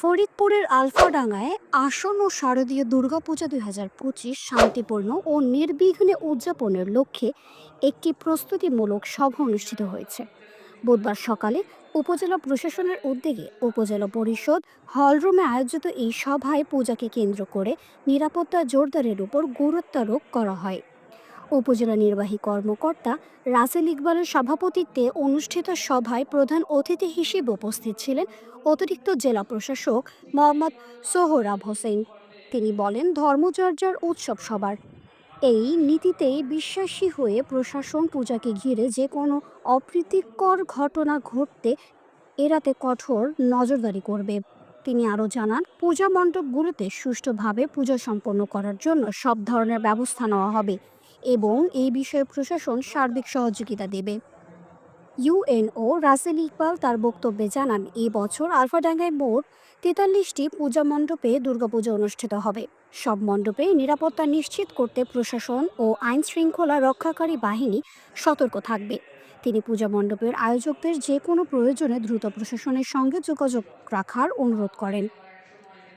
ফরিদপুরের আলফাডাঙ্গায় আসন্ন শারদীয় দুর্গাপূজা দুই হাজার পঁচিশ শান্তিপূর্ণ ও নির্বিঘ্নে উদযাপনের লক্ষ্যে একটি প্রস্তুতিমূলক সভা অনুষ্ঠিত হয়েছে। বুধবার সকালে উপজেলা প্রশাসনের উদ্যোগে উপজেলা পরিষদ হলরুমে আয়োজিত এই সভায় পূজাকে কেন্দ্র করে নিরাপত্তা জোরদারের উপর গুরুত্বারোপ করা হয়। উপজেলা নির্বাহী কর্মকর্তা রাসেল ইকবালের সভাপতিত্বে অনুষ্ঠিত সভায় প্রধান অতিথি হিসেবে উপস্থিত ছিলেন অতিরিক্ত জেলা প্রশাসক মোহাম্মদ সোহরাব হোসেন। তিনি বলেন ধর্মচর্যার উৎসব সবার। এই নীতিতেই বিশ্বাসী হয়ে প্রশাসন পূজাকে ঘিরে যে কোনো অপ্রীতিকর ঘটনা ঘটতে এরাতে কঠোর নজরদারি করবে। তিনি আরও জানান, পূজা মণ্ডপগুলোতে সুষ্ঠুভাবে পূজা সম্পন্ন করার জন্য সব ধরনের ব্যবস্থা নেওয়া হবে। এবং এই বিষয়ে প্রশাসন সার্বিক সহযোগিতা দেবে। ইউএনও রাসেল ইকবাল তার বক্তব্যে জানান এই বছর আলফাডাঙ্গায় মোট তেতাল্লিশটি পূজা মণ্ডপে দুর্গাপূজা অনুষ্ঠিত হবে। সব মণ্ডপে নিরাপত্তা নিশ্চিত করতে প্রশাসন ও আইন শৃঙ্খলা রক্ষাকারী বাহিনী সতর্ক থাকবে। তিনি পূজা মণ্ডপের আয়োজকদের যে কোনো প্রয়োজনে দ্রুত প্রশাসনের সঙ্গে যোগাযোগ রাখার অনুরোধ করেন।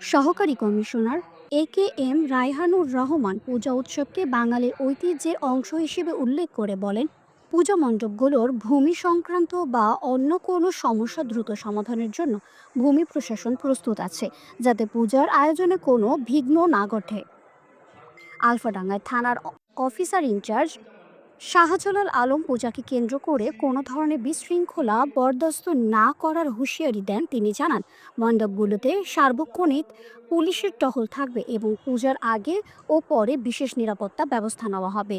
সহকারী commissioner A K M Raihanur Rahman Puja উৎসবকে বাঙালির ঐতিহ্যের অংশ হিসেবে উল্লেখ করে বলেন, পূজা মণ্ডপগুলোর ভূমি সংক্রান্ত বা অন্য কোনো সমস্যা দ্রুত সমাধানের জন্য ভূমি প্রশাসন প্রস্তুত আছে, যাতে পূজার আয়োজনে কোনো বিঘ্ন না ঘটে। আলফাডাঙ্গায় থানার অফিসার ইনচার্জ শাহজালাল আলম পূজাকে কেন্দ্র করে কোনো ধরনের বিশৃঙ্খলা বরদাস্ত না করার হুঁশিয়ারি দেন তিনি জানান, মণ্ডপগুলোতে সার্বক্ষণিক পুলিশের টহল থাকবে এবং পূজার আগে ও পরে বিশেষ নিরাপত্তা ব্যবস্থা নেওয়া হবে।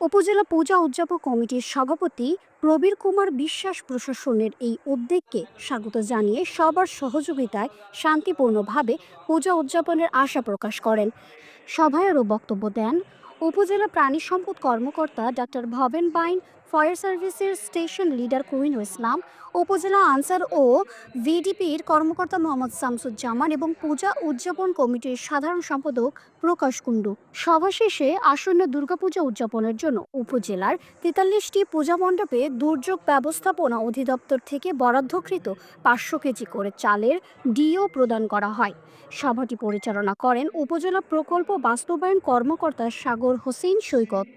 উপজেলা পূজা উদযাপক কমিটির সভাপতি প্রবীর কুমার বিশ্বাস প্রশাসনের এই উদ্যোগকে স্বাগত জানিয়ে সবার সহযোগিতায় শান্তিপূর্ণভাবে পূজা উদযাপনের আশা প্রকাশ করেন। সভায় আরও বক্তব্য দেন উপজেলা প্রাণী সম্পদ কর্মকর্তা ডাক্তার ভবেন বাইন ফায়ার সার্ভিসের স্টেশন লিডার কুইনুল ইসলাম, উপজেলা আনসার ও ভিডিপির কর্মকর্তা মোহাম্মদ শামসুজ্জামান এবং পূজা উদযাপন কমিটির সাধারণ সম্পাদক প্রকাশ কুণ্ডু। সভা শেষে আসন্ন দুর্গাপূজা উদযাপনের জন্য উপজেলার তেতাল্লিশটি পূজা মণ্ডপে দুর্যোগ ব্যবস্থাপনা অধিদপ্তর থেকে বরাদ্দকৃত পাঁচশো কেজি করে চালের ডিও প্রদান করা হয়। সভাটি পরিচালনা করেন উপজেলা প্রকল্প বাস্তবায়ন কর্মকর্তা সাগর হোসেন সৈকত।